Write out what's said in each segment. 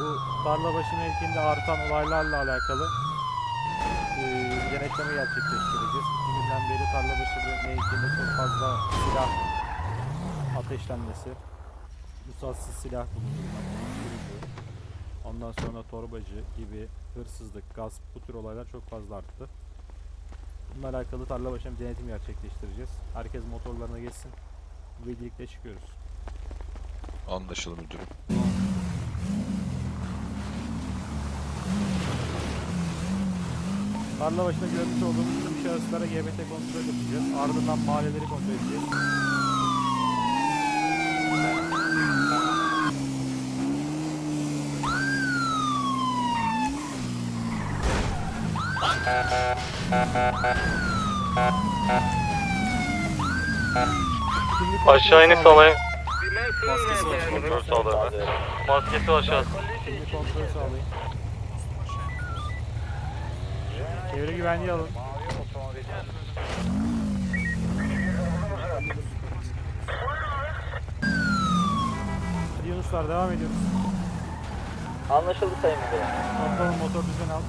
Bu Tarlabaşı mevkiinde artan olaylarla alakalı e, denetleme gerçekleştireceğiz. Bugünden beri Tarlabaşı mevkiinde çok fazla silah ateşlenmesi, ruhsatsız silah bulundurulması, ondan sonra torbacı gibi hırsızlık, gasp bu tür olaylar çok fazla arttı. Bununla alakalı tarla başına bir denetim gerçekleştireceğiz. Herkes motorlarına geçsin. Ve birlikte çıkıyoruz. Anlaşıldı müdürüm. Tarla başında görmüş olduğumuz tüm şahıslara GBT kontrol yapacağız. Ardından mahalleleri kontrol edeceğiz. Aşağı iniş sağlayın. sağlayın. Kontrol sağlayın. Maskesi aşağı. Şimdi kontrol sağlayın. Çevre güvenliği alın. Hadi Yunuslar devam ediyoruz. Anlaşıldı Sayın Müdürüm. Motor motor düzen al.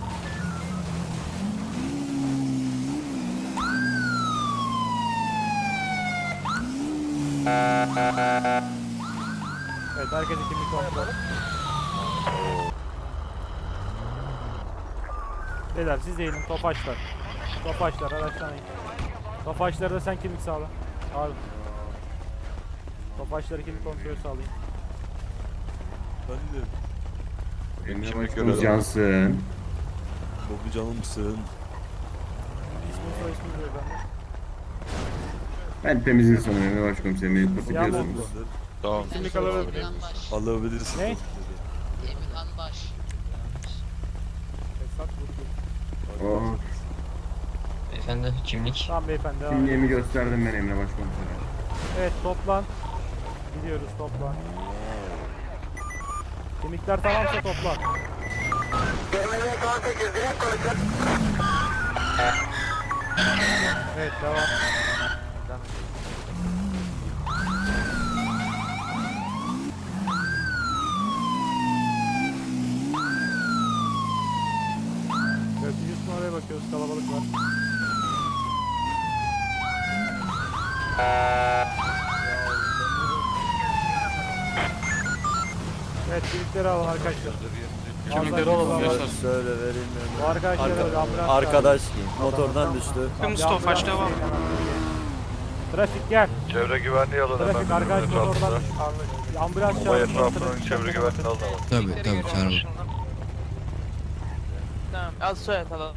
Evet herkes kimlik kontrol. Beyler siz de eğilin topaçlar. Topaçlar araçtan in. Topaçları da sen kimlik sağla. Abi. Topaçları kimlik kontrolü sağlayın. Efendim, Kimlik Emre görelim. Başkanım Cansın. Bobby canımsın. İsmini soy ismini beyefendi. Ben temizliği sanırım Emre Başkomiserim. Beni kapatıyorsunuz. oldu? Tamam. Kimlik alabilir miyim? Alabilirsin. Ne? Emirhan Oo, Beyefendi kimlik. Tamam beyefendi devam kimliğimi gösterdim ben Emre Başkomiserim. Evet toplan. Gidiyoruz toplan. Kimlikler tamamsa toplan. Evet devam. Evet kimlikleri alın arkadaşlar. Kimlikleri alalım Söyle vereyim Bu arkadaşlar Arka- ambulans Arkadaş motordan düştü. Mustafa devam. Trafik gel. Çevre güvenliği alın hemen. Trafik arkadaş müdürün motordan etrafında. düş. Ambulans Bomba çağırın. etrafının çevre çağırın. güvenliğini alın. Tabii tabii çağırın. Tamam az soyad alalım.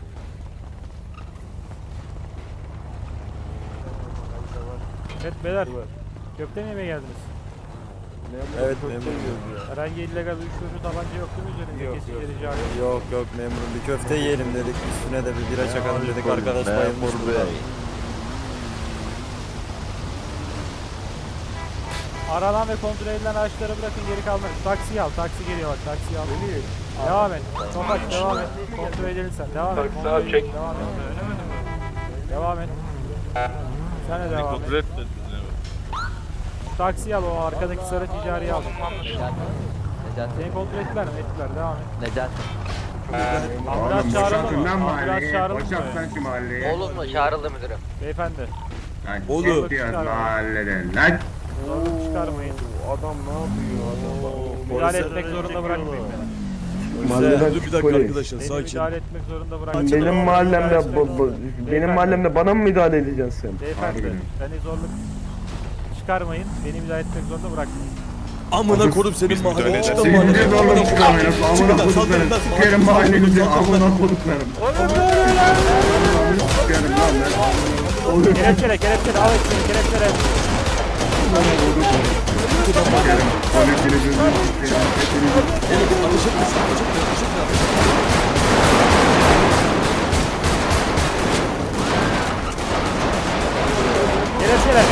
Evet beyler. Köfte mi yemeye geldiniz? Evet memurum. Herhangi illegal uyuşturucu tabanca yok değil mi üzerinde? Yok, Kesici yok. rica yok. Yok yok memurum bir köfte yiyelim dedik. Üstüne de bir bira çakalım dedik arkadaş bayılmış burada. Aranan ve kontrol edilen araçları bırakın geri kalmayın. Taksi al. Taksi geliyor bak. Taksi al. Devam et. Topaç devam et. Kontrol edelim sen. Devam et. Kontrol edelim. Devam et. Devam et. Sen de devam et. Taksi al o arkadaki sarı ticari al. Necati. Seni kontrol ettiler mi? Ettiler. Devam et. Necati. Ambulans Oğlum boşaltın mı? lan Ambulans çağırıldı mı? Boşalt lan şu mahalleyi. Oğlum mu çağrıldı müdürüm? Beyefendi. Lan Oğlum. çık biraz mahalleden lan. Zorluk çıkarmayın. Adam ne yapıyor adam? Müdahale etmek zorunda bırakmayın beni. Mahalleden Dur bir dakika arkadaşlar Beni sakin. müdahale etmek zorunda bırakmayın. Benim mahallemde bu, bu, benim mahallemde bana mı müdahale edeceksin sen? Beyefendi, beni zorluk çıkarmayın. Beni müdahale etmek zorunda bırakmayın. Amına kodup senin edeceğiz. çıkalım Senin de mahalleye. zorla çıkamıyoruz. Amına Çıkın lan, saldırın koduklarım. lan, Sikerim saldırın, mahallenizi. saldırın, Amına koduklarım. Sikerim lan ben. Kelepçele, kelepçele, al hepsini, kelepçele. Sikerim. Polisinizi sikerim. Hepinizi Ateş etmesin ateş etme ateş etme. Kelepçele.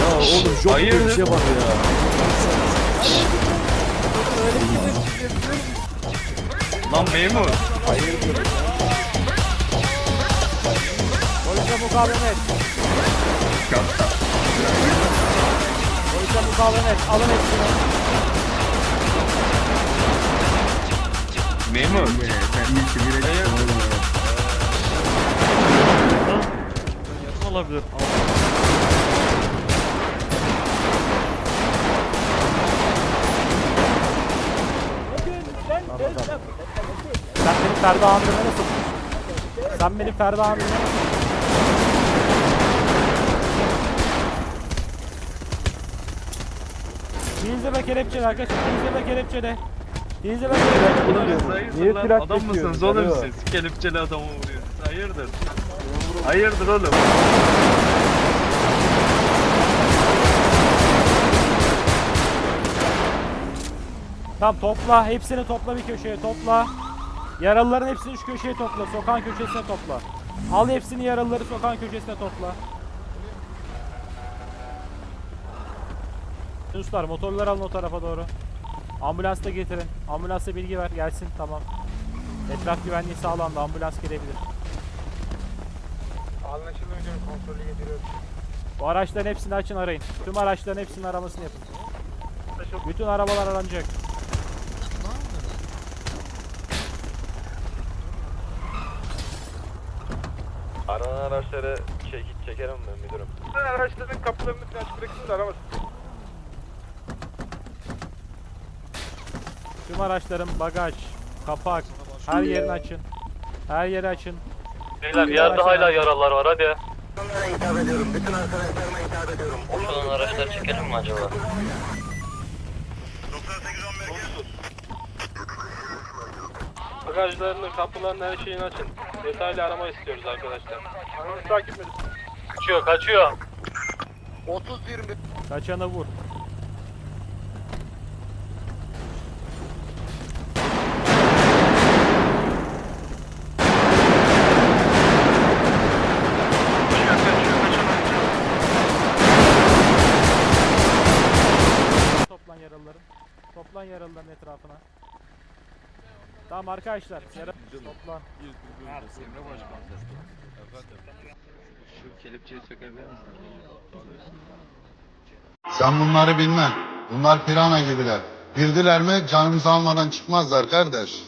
Ya oğlum çok bir şey bak ya. Lan memur. Polise mukavemet. Kapta. Polise mukavemet. Alın hepsini. memur. Yatım olabilir. Sen benim Ferda Hanım'ı nasıl? Sen benim Ferda Hanım'ı Değilse be kelepçeli arkadaşlar. Değilse be kelepçeli. Değilse be kelepçeli. Hayırdır Niye lan? frak Adam mısınız çekiyorsunuz? oğlum Alo. siz? Kelepçeli adamı vuruyorsunuz. Hayırdır? Hayırdır oğlum? Tamam topla. Hepsini topla bir köşeye topla. Yaralıların hepsini şu köşeye topla. Sokağın köşesine topla. Al hepsini yaralıları sokağın köşesine topla. Yunuslar motorları alın o tarafa doğru. Ambulans da getirin. Ambulansa bilgi ver gelsin tamam. Etraf güvenliği sağlandı ambulans gelebilir. Anlaşıldı müdürüm kontrolü getiriyoruz. Bu araçların hepsini açın arayın. Tüm araçların hepsinin aramasını yapın. Bütün arabalar aranacak. Aranan araçları çek, çekerim ben müdürüm. Araçların kapılarını falan açık bırakın da aramasın. Tüm araçların bagaj, kapak, her yerini açın. Her yeri açın. Beyler yerde hala yaralılar var hadi. Şu an araçları çekelim mi acaba? Bagajlarını, kapılarını, her şeyini açın. Detaylı arama istiyoruz arkadaşlar. Ananı takip edin. Kaçıyor, kaçıyor. 30-21. Kaçanı vur. Toplan yaralıların etrafına. Tamam arkadaşlar. Yara toplan. Şu kelepçeyi sökebilir misin? Sen bunları bilmem. Bunlar pirana gibiler. Girdiler mi canımızı almadan çıkmazlar kardeş.